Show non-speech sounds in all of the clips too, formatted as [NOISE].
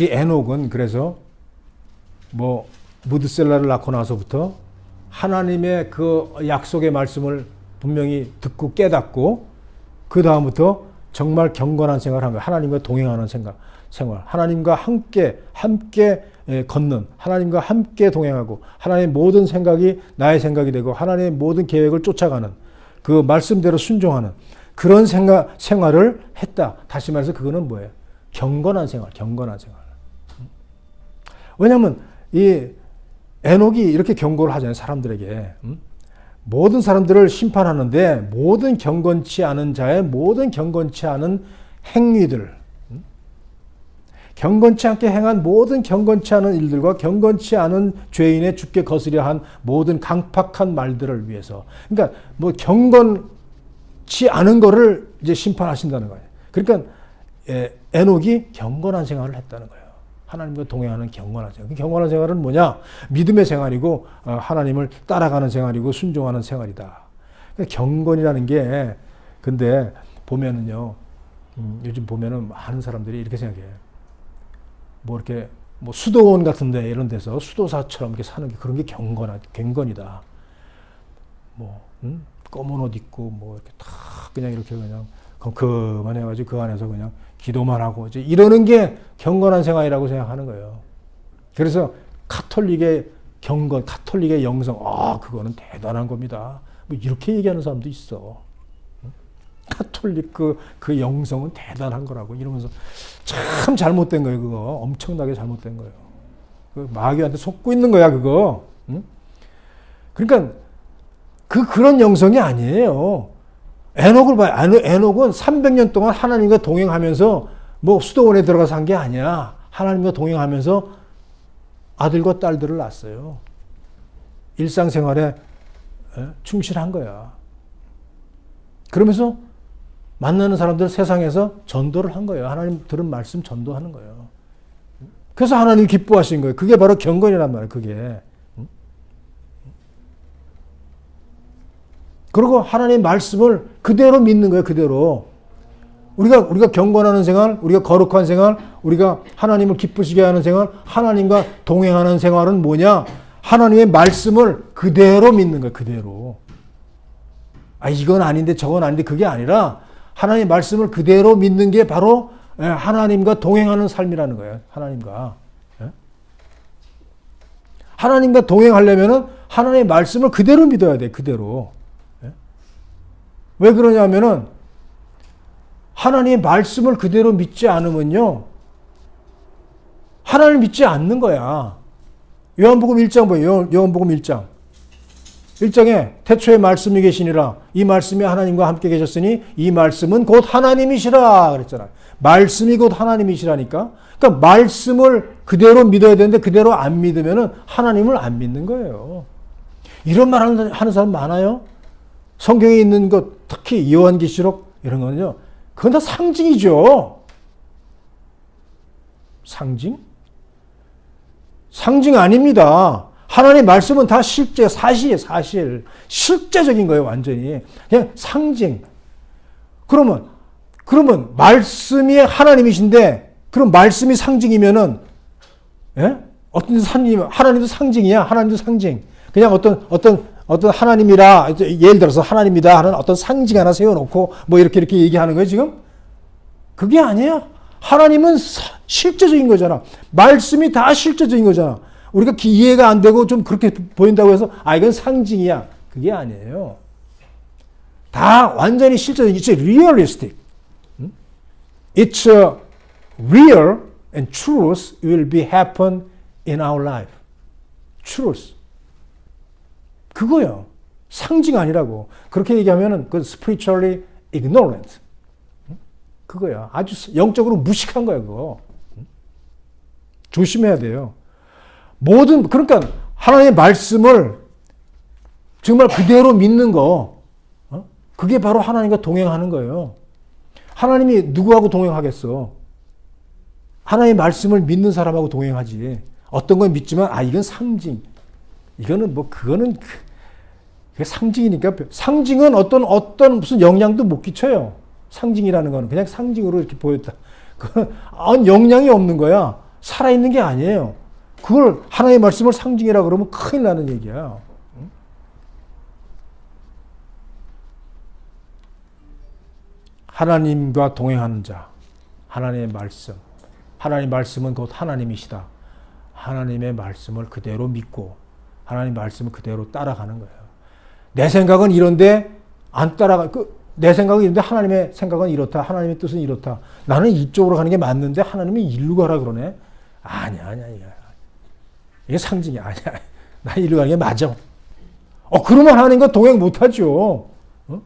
이 에녹은 그래서 뭐 무드셀라를 낳고 나서부터 하나님의 그 약속의 말씀을 분명히 듣고 깨닫고 그 다음부터 정말 경건한 생활을 한 거예요. 하나님과 동행하는 생각, 생활. 하나님과 함께 함께 예, 걷는 하나님과 함께 동행하고 하나님의 모든 생각이 나의 생각이 되고 하나님의 모든 계획을 쫓아가는 그 말씀대로 순종하는 그런 생각 생활을 했다. 다시 말해서 그거는 뭐예요? 경건한 생활, 경건한 생활. 왜냐하면 이 에녹이 이렇게 경고를 하잖아요. 사람들에게. 모든 사람들을 심판하는데 모든 경건치 않은 자의 모든 경건치 않은 행위들, 경건치 않게 행한 모든 경건치 않은 일들과 경건치 않은 죄인의 죽게 거스려 한 모든 강팍한 말들을 위해서. 그러니까 뭐 경건치 않은 거를 이제 심판하신다는 거예요. 그러니까 에녹이 경건한 생활을 했다는 거예요. 하나님과 동행하는 경건한 생활. 그 경건한 생활은 뭐냐? 믿음의 생활이고 어, 하나님을 따라가는 생활이고 순종하는 생활이다. 그러니까 경건이라는 게 근데 보면은요. 음, 요즘 보면은 많은 사람들이 이렇게 생각해요. 뭐 이렇게 뭐 수도원 같은데 이런 데서 수도사처럼 이렇게 사는 게 그런 게 경건하 경건이다. 뭐 음? 검은 옷 입고 뭐 이렇게 다 그냥 이렇게 그냥 그만 해가지고 그 안에서 그냥 기도만 하고 이러는 게 경건한 생활이라고 생각하는 거예요. 그래서 카톨릭의 경건, 카톨릭의 영성, 아 그거는 대단한 겁니다. 뭐 이렇게 얘기하는 사람도 있어. 카톨릭 그, 그 영성은 대단한 거라고 이러면서 참 잘못된 거예요, 그거. 엄청나게 잘못된 거예요. 그 마귀한테 속고 있는 거야, 그거. 응? 그러니까 그, 그런 영성이 아니에요. 에녹을 봐요. 에녹은 300년 동안 하나님과 동행하면서 뭐 수도원에 들어가서 한 게 아니야. 하나님과 동행하면서 아들과 딸들을 낳았어요. 일상생활에 충실한 거야. 그러면서 만나는 사람들 세상에서 전도를 한 거예요. 하나님 들은 말씀 전도하는 거예요. 그래서 하나님 기뻐하신 거예요. 그게 바로 경건이란 말이에요. 그게. 그리고 하나님 말씀을 그대로 믿는 거예요. 그대로. 우리가 우리가 경건하는 생활, 우리가 거룩한 생활, 우리가 하나님을 기쁘시게 하는 생활, 하나님과 동행하는 생활은 뭐냐? 하나님의 말씀을 그대로 믿는 거예요. 그대로. 아 이건 아닌데 저건 아닌데 그게 아니라 하나님의 말씀을 그대로 믿는 게 바로 예, 하나님과 동행하는 삶이라는 거예요. 하나님과. 예? 하나님과 동행하려면은 하나님의 말씀을 그대로 믿어야 돼. 그대로. 예? 왜 그러냐면은 하나님의 말씀을 그대로 믿지 않으면요. 하나님을 믿지 않는 거야. 요한복음 1장 뭐예요? 요한복음 1장. 1장에 태초에 말씀이 계시니라 이 말씀이 하나님과 함께 계셨으니 이 말씀은 곧 하나님이시라 그랬잖아요. 말씀이 곧 하나님이시라니까. 그러니까 말씀을 그대로 믿어야 되는데 그대로 안 믿으면은 하나님을 안 믿는 거예요. 이런 말 하는 사람 많아요. 성경에 있는 것 특히 요한계시록 이런 거는요. 그건 다 상징이죠. 상징? 상징 아닙니다. 하나님의 말씀은 다 실제, 사실이에요, 사실. 실제적인 거예요, 완전히. 그냥 상징. 그러면, 그러면, 말씀이 하나님이신데, 그럼 말씀이 상징이면은, 예? 어떤 하나님, 하나님도 상징이야, 하나님도 상징. 그냥 어떤, 어떤, 어떤 하나님이라, 예를 들어서 하나님이다 하는 어떤 상징 하나 세워놓고, 뭐 이렇게 이렇게 얘기하는 거예요, 지금? 그게 아니야. 하나님은 실제적인 거잖아. 말씀이 다 실제적인 거잖아. 우리가 이해가 안 되고 좀 그렇게 보인다고 해서 아 이건 상징이야. 그게 아니에요. 다 완전히 실제적인 it's realistic. It's real and truth will be happen in our life. truth. 그거요. 상징 아니라고. 그렇게 얘기하면은 그 spiritually ignorant. 그거야. 아주 영적으로 무식한 거야, 그거. 조심해야 돼요. 모든 그러니까 하나님의 말씀을 정말 그대로 믿는 거 어? 그게 바로 하나님과 동행하는 거예요. 하나님이 누구하고 동행하겠어? 하나님의 말씀을 믿는 사람하고 동행하지. 어떤 건 믿지만 아 이건 상징. 이거는 뭐 그거는 그 상징이니까 상징은 어떤 어떤 무슨 영향도 못 끼쳐요. 상징이라는 거는 그냥 상징으로 이렇게 보였다. 그건 영향이 없는 거야. 살아있는 게 아니에요. 그걸 하나의 말씀을 상징이라 그러면 큰일 나는 얘기야. 하나님과 동행하는 자, 하나님의 말씀. 하나님의 말씀은 곧 하나님이시다. 하나님의 말씀을 그대로 믿고 하나님 말씀을 그대로 따라가는 거예요. 내 생각은 이런데 안 따라가 그, 내 생각은 이런데 하나님의 생각은 이렇다. 하나님의 뜻은 이렇다. 나는 이쪽으로 가는 게 맞는데 하나님이 일로 가라 그러네. 아니야, 아니야, 아니야. 이게 상징이 아니야. [LAUGHS] 나 일로 가는 게 맞아. 어, 그러면 하나님과 동행 못하죠. 어?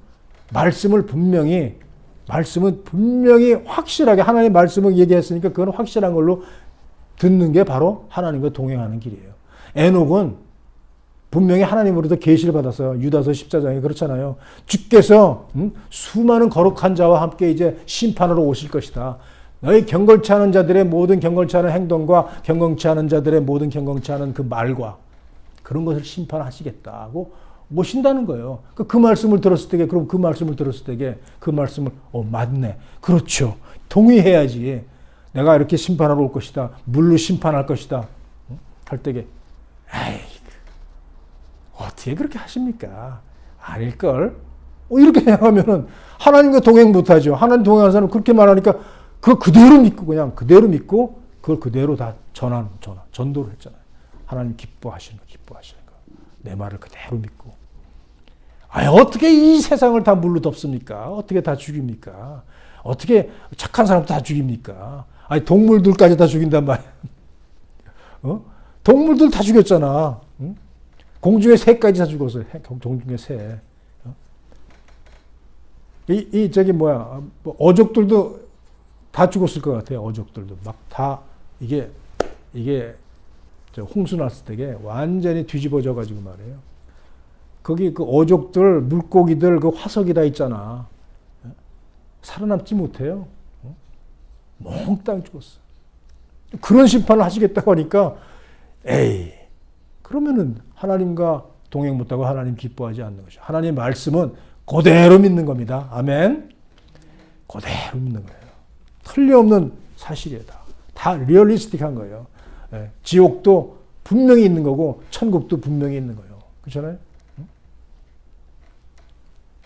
말씀을 분명히 말씀은 분명히 확실하게 하나님의 말씀을 얘기했으니까 그건 확실한 걸로 듣는 게 바로 하나님과 동행하는 길이에요. 에녹은 분명히 하나님으로부터 계시를 받아서 유다서 14장에 그렇잖아요. 주께서 음? 수많은 거룩한 자와 함께 이제 심판으로 오실 것이다. 너희 경건치 않은 자들의 모든 경건치 않은 행동과 경건치 않은 자들의 모든 경건치 않은 그 말과 그런 것을 심판하시겠다고 오신다는 거예요. 그, 그 말씀을 들었을 때게 그럼 그 말씀을 들었을 때게 그 말씀을 어 맞네. 그렇죠. 동의해야지. 내가 이렇게 심판하러 올 것이다. 물로 심판할 것이다. 할 때게 에이 어떻게 그렇게 하십니까? 아닐걸? 어, 이렇게 [LAUGHS] 생각하면은 하나님과 동행 못하죠. 하나님 동행하는 사람 그렇게 말하니까 그 그대로 믿고 그냥 그대로 믿고 그걸 그대로 다 전한 전한 전도를 했잖아요. 하나님 기뻐하시는 거 기뻐하시는 거. 내 말을 그대로 믿고. 아 어떻게 이 세상을 다 물로 덮습니까? 어떻게 다 죽입니까? 어떻게 착한 사람 다 죽입니까? 아니 동물들까지 다 죽인단 말이야. [LAUGHS] 어? 동물들 다 죽였잖아. 응? 공중의 새까지 다 죽었어요. 공중의 새. 어? 이, 이 저기 뭐야 뭐 어족들도 다 죽었을 것 같아요. 어족들도 막 다 이게 이게 홍수 났을 때게 완전히 뒤집어져 가지고 말이에요. 거기 그 어족들 물고기들 그 화석이 다 있잖아. 어? 살아남지 못해요. 어? 몽땅 죽었어. 그런 심판을 하시겠다고 하니까 에이 그러면은 하나님과 동행 못하고 하나님 기뻐하지 않는 거죠. 하나님 말씀은 그대로 믿는 겁니다. 아멘. 그대로 믿는 거예요. 틀림없는 사실이에요. 다, 다 리얼리스틱한 거예요. 예, 지옥도 분명히 있는 거고 천국도 분명히 있는 거예요. 그렇잖아요.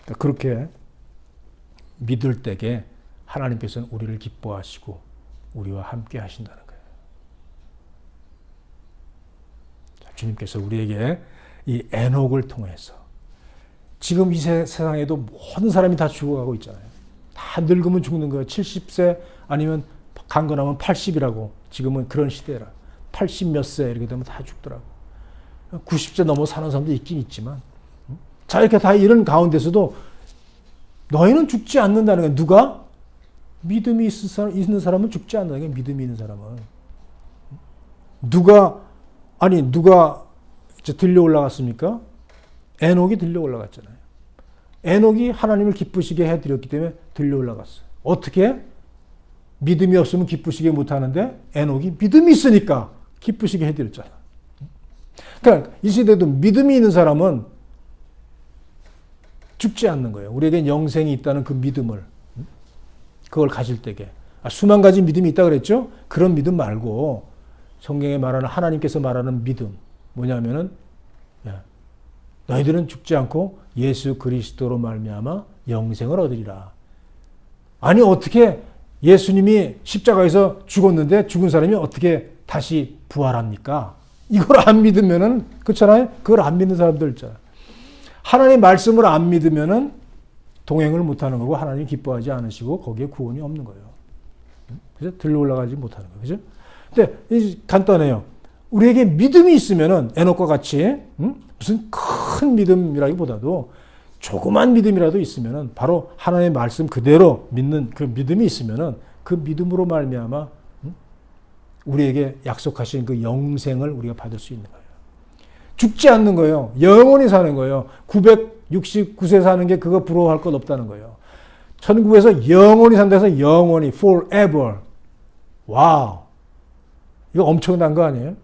그러니까 그렇게 믿을 때에 하나님께서는 우리를 기뻐하시고 우리와 함께 하신다는 거예요. 주님께서 우리에게 이 에녹을 통해서 지금 이 세상에도 모든 사람이 다 죽어가고 있잖아요. 다 늙으면 죽는 거예요. 70세 아니면 강건하면 80이라고 지금은 그런 시대라. 80 몇 세 이렇게 되면 다 죽더라고. 90세 넘어 사는 사람도 있긴 있지만 자 이렇게 다 이런 가운데서도 너희는 죽지 않는다는 거 누가 믿음이 있는 사람은 죽지 않는다는 게 믿음이 있는 사람은 누가 아니 누가 들려 올라갔습니까? 에녹이 들려 올라갔잖아요. 에녹이 하나님을 기쁘시게 해드렸기 때문에 들려 올라갔어요. 어떻게? 믿음이 없으면 기쁘시게 못하는데 에녹이 믿음이 있으니까 기쁘시게 해드렸잖아. 그러니까 이 시대도 믿음이 있는 사람은 죽지 않는 거예요. 우리에겐 영생이 있다는 그 믿음을 그걸 가질 때게 아, 수만 가지 믿음이 있다 그랬죠? 그런 믿음 말고 성경에 말하는 하나님께서 말하는 믿음 뭐냐면은 너희들은 죽지 않고 예수 그리스도로 말미암아 영생을 얻으리라. 아니 어떻게 예수님이 십자가에서 죽었는데 죽은 사람이 어떻게 다시 부활합니까? 이걸 안 믿으면은 그렇잖아요. 그걸 안 믿는 사람들 있잖아. 하나님 말씀을 안 믿으면은 동행을 못 하는 거고 하나님 기뻐하지 않으시고 거기에 구원이 없는 거예요. 그죠? 들러 올라가지 못하는 거예요. 그죠? 근데 간단해요. 우리에게 믿음이 있으면은 에녹과 같이 음? 무슨 큰 믿음이라기보다도 조그만 믿음이라도 있으면은 바로 하나님의 말씀 그대로 믿는 그 믿음이 있으면은 그 믿음으로 말미암아 음? 우리에게 약속하신 그 영생을 우리가 받을 수 있는 거예요. 죽지 않는 거예요. 영원히 사는 거예요. 969세 사는 게 그거 부러워할 것 없다는 거예요. 천국에서 영원히 산다서 영원히 forever. 와우. 이거 엄청난 거 아니에요?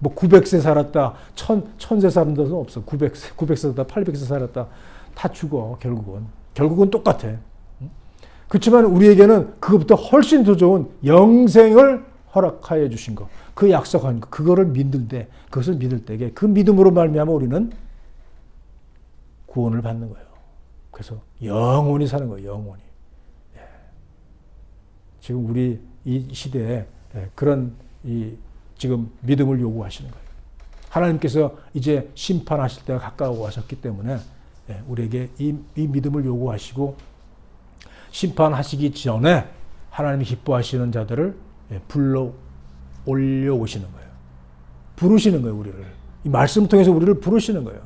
뭐 900세 살았다, 1000, 1000세 사는 데는 없어. 900세, 900세 살았다, 800세 살았다. 다 죽어, 결국은. 결국은 똑같아. 그렇지만 우리에게는 그것부터 훨씬 더 좋은 영생을 허락하여 주신 거, 그 약속한 거, 그거를 믿을 때, 그것을 믿을 때에 그 믿음으로 말미암아 우리는 구원을 받는 거예요. 그래서 영원히 사는 거예요. 영원히. 예. 지금 우리 이 시대에 예, 그런 이 지금 믿음을 요구하시는 거예요. 하나님께서 이제 심판하실 때가 가까워 하셨기 때문에 예, 우리에게 이, 이 믿음을 요구하시고 심판하시기 전에 하나님이 기뻐하시는 자들을 예, 불러 올려 오시는 거예요. 부르시는 거예요, 우리를. 이 말씀을 통해서 우리를 부르시는 거예요.